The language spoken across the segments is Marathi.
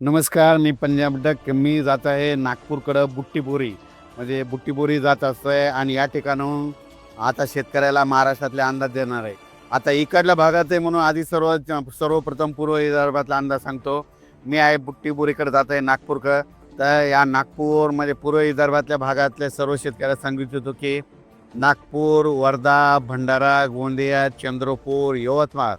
नमस्कार मी पंजाब डक. मी जात आहे नागपूरकडं बुट्टीबोरी. म्हणजे बुट्टीबोरी जात असतोय आणि या ठिकाणून आता शेतकऱ्याला महाराष्ट्रातले अंदाज देणार आहे. आता इकडल्या भागात आहे म्हणून आधी सर्व सर्वप्रथम पूर्व विदर्भातला अंदाज सांगतो. मी आहे बुट्टीबोरीकडे जात आहे नागपूरकडं. तर या नागपूर म्हणजे पूर्व विदर्भातल्या भागातल्या सर्व शेतकऱ्याला सांगू इच्छितो की नागपूर वर्धा भंडारा गोंदिया चंद्रपूर यवतमाळ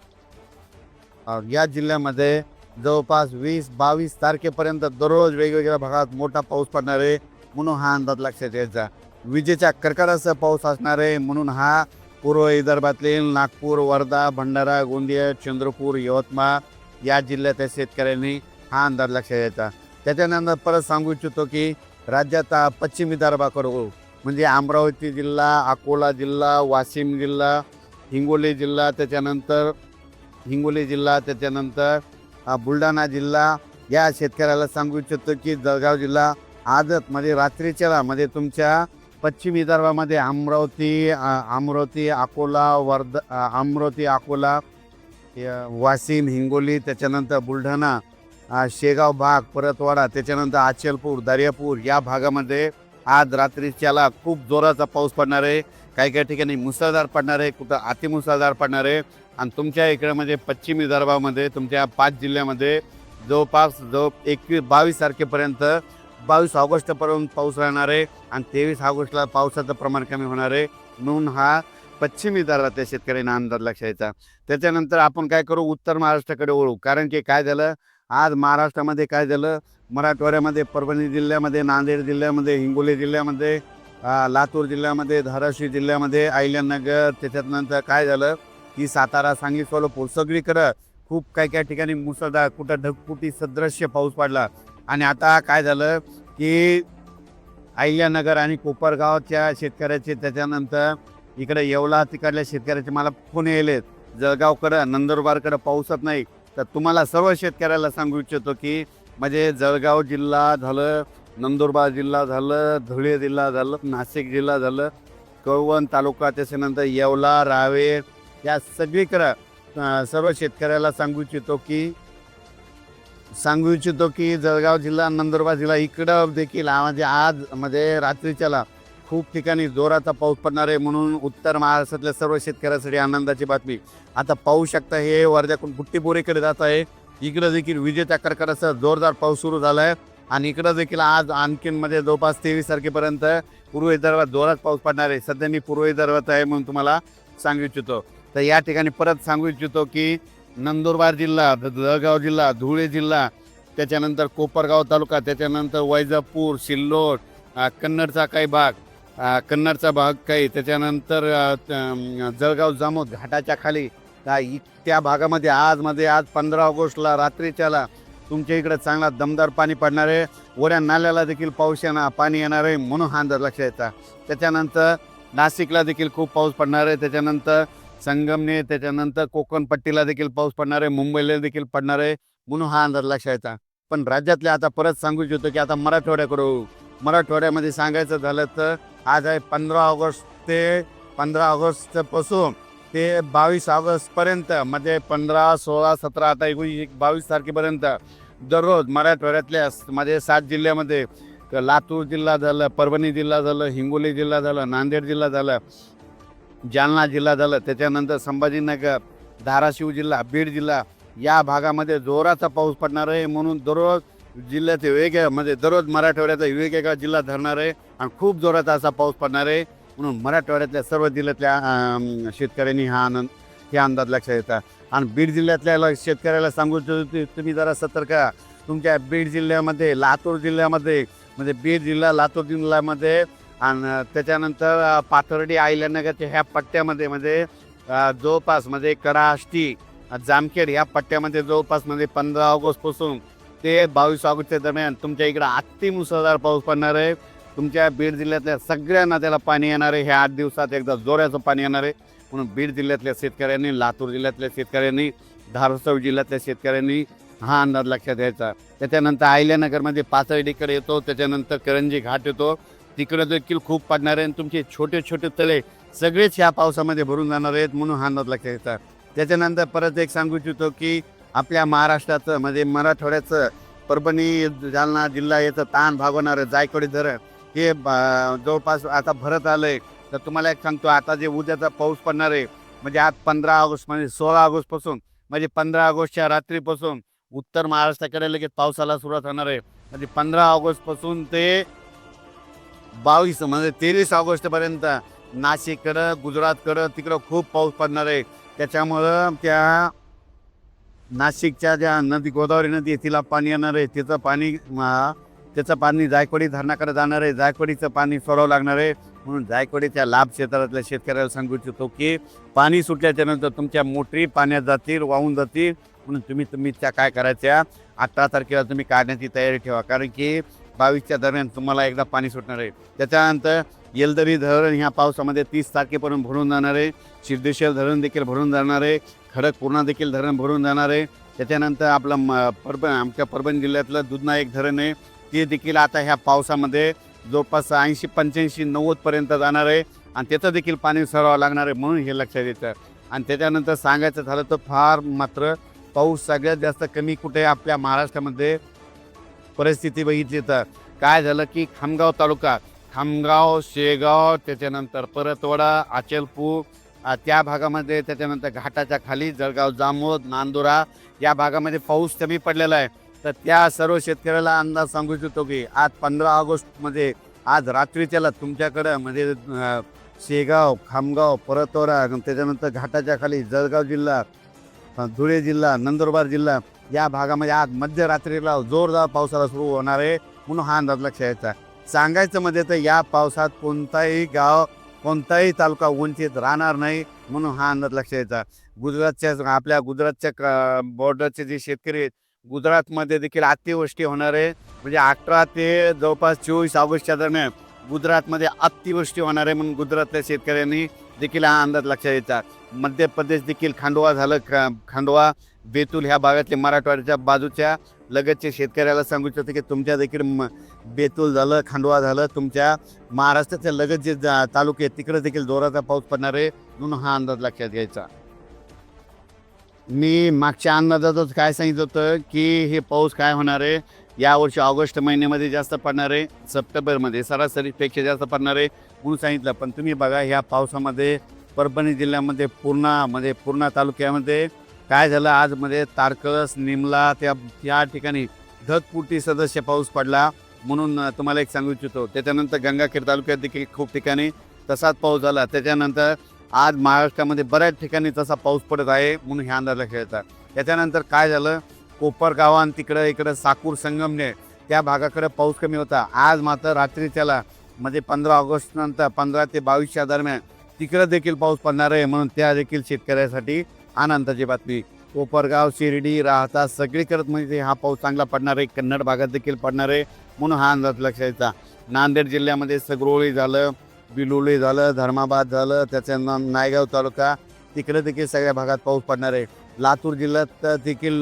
या जिल्ह्यामध्ये जवळपास वीस बावीस तारखेपर्यंत दररोज वेगवेगळ्या भागात मोठा पाऊस पडणार आहे म्हणून हा अंदाज लक्षात यायचा विजेच्या कर्कडासह पाऊस असणार आहे म्हणून हा पूर्व विदर्भातील नागपूर वर्धा भंडारा गोंदिया चंद्रपूर यवतमाळ या जिल्ह्यातील शेतकऱ्यांनी हा अंदाज लक्षात यायचा त्याच्यानंतर परत सांगू इच्छितो की राज्यात पश्चिम विदर्भाकडून म्हणजे अमरावती जिल्हा अकोला जिल्हा वाशिम जिल्हा हिंगोली जिल्हा त्याच्यानंतर हिंगोली जिल्हा त्याच्यानंतर बुलढाणा जिल्हा या शेतकऱ्याला सांगू इच्छितो की जळगाव जिल्हा आजच म्हणजे रात्रीच्या म्हणजे तुमच्या पश्चिम विदर्भामध्ये अमरावती अमरावती अकोला वर्धा अमरावती अकोला वाशिम हिंगोली त्याच्यानंतर बुलढाणा शेगाव भाग परतवाडा त्याच्यानंतर आचलपूर दर्यापूर या भागामध्ये आज रात्रीच्याला खूप जोराचा पाऊस पडणार आहे. काही काही ठिकाणी मुसळधार पडणार आहे कुठं अतिमुसळधार पडणार आहे. आणि तुमच्या इकडे म्हणजे पश्चिम विदर्भामध्ये तुमच्या पाच जिल्ह्यामध्ये जवळपास जवळ एकवीस बावीस तारखेपर्यंत बावीस ऑगस्टपर्यंत पाऊस राहणार आहे आणि तेवीस ऑगस्टला पावसाचं प्रमाण कमी होणार आहे. म्हणून हा पश्चिम विदर्भातल्या शेतकऱ्यांना अंदाज लक्षात यायचा त्याच्यानंतर आपण काय करू उत्तर महाराष्ट्राकडे ओळू कारण की काय झालं आज महाराष्ट्रामध्ये काय झालं मराठवाड्यामध्ये परभणी जिल्ह्यामध्ये नांदेड जिल्ह्यामध्ये हिंगोली जिल्ह्यामध्ये लातूर जिल्ह्यामध्ये धाराशिव जिल्ह्यामध्ये अहिल्यानगर त्याच्यानंतर काय झालं की सातारा सांगली सोलापूर सगळीकडं खूप काही काही ठिकाणी मुसळधार कुठं ढगफुटी सदृश्य पाऊस पडला. आणि आता काय झालं की अहिल्यानगर आणि कोपरगावच्या शेतकऱ्याचे त्याच्यानंतर इकडे येवला तिकडल्या शेतकऱ्याचे मला फोन यायलेत. जळगावकडं नंदुरबारकडं पाऊसच नाही. तर तुम्हाला सर्व शेतकऱ्याला सांगू इच्छितो की म्हणजे जळगाव जिल्हा झालं नंदुरबार जिल्हा झालं धुळे जिल्हा झालं नाशिक जिल्हा झालं कळवण तालुका त्याच्यानंतर येवला रावेर या सगळीकडं सर्व शेतकऱ्याला सांगू इच्छितो की सांगू इच्छितो की जळगाव जिल्हा नंदुरबार जिल्हा इकडं देखील म्हणजे आज म्हणजे रात्रीच्याला खूप ठिकाणी जोराचा पाऊस पडणार आहे म्हणून उत्तर महाराष्ट्रातल्या सर्व शेतकऱ्यासाठी आनंदाची बातमी. आता पाहू शकता हे वर्ध्याकडून बुट्टीबोरीकडे जात आहे. इकडं देखील विजेच्या कडकडासह जोरदार पाऊस सुरू झाला आहे आणि इकडं देखील आज आणखीन मध्ये जवळपास तेवीस तारखेपर्यंत पूर्व विदर्भात जोरात पाऊस पडणार आहे. सध्या मी पूर्व विदर्भात आहे म्हणून तुम्हाला सांगू इच्छितो. तर या ठिकाणी परत सांगू इच्छितो की नंदुरबार जिल्हा जळगाव जिल्हा धुळे जिल्हा त्याच्यानंतर कोपरगाव तालुका त्याच्यानंतर वैजापूर सिल्लोड कन्नडचा काही भाग कन्नडचा भाग काही त्याच्यानंतर जळगाव जामोद घाटाच्या खाली त्या भागामध्ये आजमध्ये आज पंधरा ऑगस्टला रात्रीच्याला तुमच्या इकडे चांगला दमदार पाणी पडणार आहे. वड्या नाल्याला देखील पाऊस येणार पाणी येणार आहे म्हणून हा अंदाज लक्षात यायचा त्याच्यानंतर नाशिकला देखील खूप पाऊस पडणार आहे. त्याच्यानंतर संगमने त्याच्यानंतर कोकण पट्टीला देखील पाऊस पडणार आहे मुंबईला देखील पडणार आहे. म्हणून हा अंदाज लक्षायचा पण राज्यातल्या आता परत सांगू इच्छितो की आता मराठवाड्याकडे मराठवाड्यामध्ये सांगायचं झालं तर आज आहे पंधरा ऑगस्ट ते पंधरा ऑगस्टपासून ते बावीस ऑगस्टपर्यंत म्हणजे पंधरा सोळा सतरा आता एकोणीस बावीस तारखेपर्यंत दररोज मराठवाड्यातल्या माझे सात जिल्ह्यामध्ये लातूर जिल्हा झालं परभणी जिल्हा झालं हिंगोली जिल्हा झालं नांदेड जिल्हा झालं. जालना जिल्हा झालं त्याच्यानंतर संभाजीनगर धाराशिव जिल्हा बीड जिल्हा या भागामध्ये जोराचा पाऊस पडणार आहे म्हणून दररोज जिल्ह्याचे वेगळ्या म्हणजे दररोज मराठवाड्याचा वेगवेगळा जिल्हा धरणार आहे आणि खूप जोराचा असा पाऊस पडणार आहे म्हणून मराठवाड्यातल्या सर्व जिल्ह्यातल्या शेतकऱ्यांनी हा आनंद हे अंदाज लक्षात येतात आणि बीड जिल्ह्यातल्या शेतकऱ्याला सांगू इच्छितो की तुम्ही जरा सतर्क तुमच्या बीड जिल्ह्यामध्ये लातूर जिल्ह्यामध्ये म्हणजे बीड जिल्हा लातूर जिल्ह्यामध्ये आणि त्याच्यानंतर पाथर्डी आयल्यानगरच्या ह्या पट्ट्यामध्ये म्हणजे जवळपास म्हणजे कडाष्टी जामखेड ह्या पट्ट्यामध्ये जवळपास म्हणजे पंधरा ऑगस्टपासून ते बावीस ऑगस्टच्या दरम्यान तुमच्या इकडं अति मुसळधार पाऊस पडणार आहे. तुमच्या बीड जिल्ह्यातल्या सगळ्या नद्याला पाणी येणार आहे. ह्या आठ दिवसात एकदा जोराचं पाणी येणार आहे. म्हणून बीड जिल्ह्यातल्या शेतकऱ्यांनी लातूर जिल्ह्यातल्या शेतकऱ्यांनी धाराशिव जिल्ह्यातल्या शेतकऱ्यांनी हा अंदाज लक्षात घ्यायचा. त्याच्यानंतर अहिल्यानगरमध्ये पाचर्डीकडे येतो. त्याच्यानंतर करंजी घाट येतो. तिकडं देखील खूप पडणार आहे आणि तुमचे छोटे छोटे तळे सगळेच ह्या पावसामध्ये भरून जाणार आहेत म्हणून हा अंदाज लक्षात येतात. त्याच्यानंतर परत एक सांगू इच्छितो की आपल्या महाराष्ट्राचं म्हणजे मराठवाड्याचं परभणी जालना जिल्हा याचं ताण भागवणार जायकवाडी धरण हे जवळपास आता भरत आलं आहे तर तुम्हाला एक सांगतो आता जे उद्याचा पाऊस पडणार आहे म्हणजे आज पंधरा ऑगस्ट म्हणजे सोळा ऑगस्टपासून म्हणजे पंधरा ऑगस्टच्या रात्रीपासून उत्तर महाराष्ट्राकडे लगेच पावसाला सुरुवात होणार आहे. म्हणजे पंधरा ऑगस्टपासून ते बावीस म्हणजे तेवीस ऑगस्टपर्यंत नाशिककडं गुजरातकडं तिकडं खूप पाऊस पडणार आहे. त्याच्यामुळं त्या नाशिकच्या ज्या नदी गोदावरी नदी आहे तिला पाणी येणार आहे. तिचं पाणी त्याचं पाणी जायकवाडी धरणाकडे जाणार आहे. जायकवाडीचं पाणी सोडावं लागणार आहे. म्हणून जायकवाडीच्या लाभ क्षेत्रातल्या शेतकऱ्याला सांगू इच्छितो की पाणी सुटल्याच्या नंतर तुमच्या मोटरी पाण्यात जातील वाहून जातील. म्हणून तुम्ही तुम्ही त्या काय करायच्या? अठरा तारखेला तुम्ही काढण्याची तयारी ठेवा. कारण की बावीसच्या दरम्यान तुम्हाला एकदा पाणी सुटणार आहे. त्याच्यानंतर येलदरी धरण ह्या पावसामध्ये तीस तारखेपर्यंत भरून जाणार आहे. शिर्देश्वर धरण देखील भरून जाणार आहे. खडकपूर्णा देखील धरण भरून जाणार आहे. त्याच्यानंतर आपलं म परभण आमच्या परभणी जिल्ह्यातलं दुधनायक धरण आहे. ते देखील आता ह्या पावसामध्ये जवळपास ऐंशी पंच्याऐंशी नव्वदपर्यंत जाणार आहे. आणि त्याचं देखील पाणी सरावं लागणार आहे म्हणून हे लक्षात येतं. आणि त्याच्यानंतर सांगायचं झालं तर फार मात्र पाऊस सगळ्यात जास्त कमी कुठे आपल्या महाराष्ट्रामध्ये परिस्थिती बघितली तर. काय झालं की खामगाव तालुका खामगाव शेगाव त्याच्यानंतर परतवाडा अचलपूर त्या भागामध्ये त्याच्यानंतर घाटाच्या खाली जळगाव जामोद नांदुरा या भागामध्ये पाऊस कमी पडलेला आहे. तर त्या सर्व शेतकऱ्याला अंदाज सांगू इच्छितो की आज पंधरा ऑगस्टमध्ये आज रात्रीच्याला तुमच्याकडं म्हणजे शेगाव खामगाव परतवडा त्याच्यानंतर घाटाच्या खाली जळगाव जिल्हा धुळे जिल्हा नंदुरबार जिल्हा या भागामध्ये आज मध्यरात्रीला जोरदार पावसाला सुरू होणार आहे म्हणून हा अंदाज लक्ष यायचा सांगायचं म्हणजे तर या पावसात कोणताही गाव कोणताही तालुका वंचित राहणार नाही म्हणून हा अंदाज लक्ष यायचा गुजरातच्या आपल्या गुजरातच्या बॉर्डरचे जे शेतकरी आहेत गुजरातमध्ये देखील अतिवृष्टी होणार आहे. म्हणजे अठरा ते जवळपास चोवीस ऑगस्टच्या दरम्यान गुजरातमध्ये अतिवृष्टी होणार आहे म्हणून गुजरातल्या शेतकऱ्यांनी देखील हा अंदाज लक्षात यायचा मध्य प्रदेश देखील खांडवा झालं. खा खांडवा बेतूल ह्या भागातले मराठवाड्याच्या बाजूच्या लगतच्या शेतकऱ्याला सांगू इच्छितो की तुमच्या देखील म- बेतूल झालं खांडवा झालं. तुमच्या महाराष्ट्राच्या लगत जे जा- तालुके आहेत तिकडे देखील जोराचा पाऊस पडणार आहे म्हणून हा अंदाज लक्षात घ्यायचा. मी मागच्या अंदाजातच काय सांगितलं होतं की हे पाऊस काय होणार आहे? यावर्षी ऑगस्ट महिन्यामध्ये जास्त पडणार आहे सप्टेंबरमध्ये सरासरीपेक्षा जास्त पडणार आहे म्हणून सांगितलं. पण तुम्ही बघा ह्या पावसामध्ये परभणी जिल्ह्यामध्ये पूर्णामध्ये पूर्णा तालुक्यामध्ये काय झालं? आजमध्ये तारकळस निमला त्या या ठिकाणी ढगपुटी सदस्य पाऊस पडला म्हणून तुम्हाला एक सांगू इच्छितो. त्याच्यानंतर गंगाखेड तालुक्यात देखील खूप ठिकाणी तसाच पाऊस झाला. त्याच्यानंतर आज महाराष्ट्रामध्ये बऱ्याच ठिकाणी तसा पाऊस पडत आहे म्हणून ह्या अंदाज लक्षात येतात त्याच्यानंतर काय झालं? कोपरगावान तिकडं इकडं साकूर संगमने त्या भागाकडे पाऊस कमी होता. आज मात्र रात्री त्याला म्हणजे पंधरा ऑगस्ट नंतर पंधरा ते बावीसच्या दरम्यान तिकडं देखील पाऊस पडणार आहे म्हणून त्या देखील शेतकऱ्यासाठी आनंदाची बातमी. कोपरगाव शिर्डी राहता सगळीकडे म्हणजे हा पाऊस चांगला पडणार आहे. कन्नड भागात देखील पडणार आहे म्हणून हा अंदाज लक्षात यायचा नांदेड जिल्ह्यामध्ये सगरोळी झालं. बिलोली झालं धर्माबाद झालं त्याच्या नायगाव तालुका. तिकडे देखील सगळ्या भागात पाऊस पडणार आहे. लातूर जिल्ह्यात देखील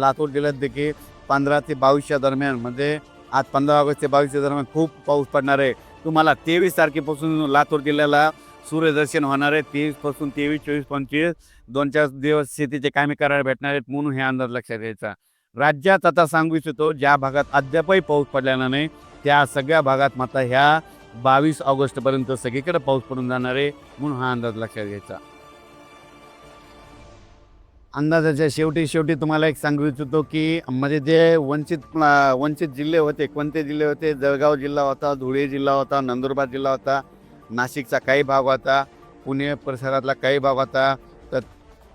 लातूर जिल्ह्यात देखील पंधरा ते बावीसच्या दरम्यान म्हणजे आज पंधरा ऑगस्ट ते बावीसच्या दरम्यान खूप पाऊस पडणार आहे. तुम्हाला तेवीस तारखेपासून लातूर जिल्ह्याला सूर्यदर्शन होणार आहे. तेवीसपासून तेवीस चोवीस पंचवीस दोन चार दिवस शेतीचे कामे करायला भेटणार आहेत म्हणून हे अंदाज लक्षात घ्यायचा. राज्यात आता सांगू इच्छितो ज्या भागात अद्यापही पाऊस पडलेला नाही त्या सगळ्या भागात मात्र ह्या बावीस ऑगस्टपर्यंत सगळीकडे पाऊस पडून जाणार आहे म्हणून हा अंदाज लक्षात घ्यायचा. अंदाजाच्या शेवटी शेवटी तुम्हाला एक सांगू इच्छितो की म्हणजे जे वंचित वंचित जिल्हे होते कोणते जिल्हे होते जळगाव जिल्हा होता धुळे जिल्हा होता नंदुरबार जिल्हा होता नाशिकचा काही भाग होता पुणे परिसरातला काही भाग होता तर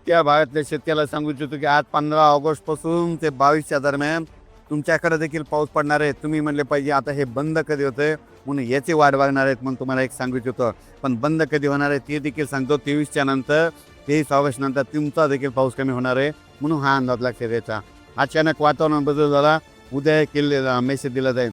त्या भागातल्या शेतकऱ्याला सांगू इच्छितो की आज पंधरा ऑगस्टपासून ते बावीसच्या दरम्यान तुमच्याकडे देखील पाऊस पडणार आहे. तुम्ही म्हणले पाहिजे आता हे बंद कधी होतं म्हणून याची वाट बघणार आहेत म्हणून तुम्हाला एक सांगू इच्छितो पण बंद कधी होणार आहे ते देखील सांगतो. तेवीसच्या नंतर तेवीस ऑगस्ट नंतर तुमचा देखील पाऊस कमी होणार आहे म्हणून हा अंदाज लक्षात द्यायचा अचानक वातावरण बदल झाला उद्या किल्ले मेसेज दिला जाईल.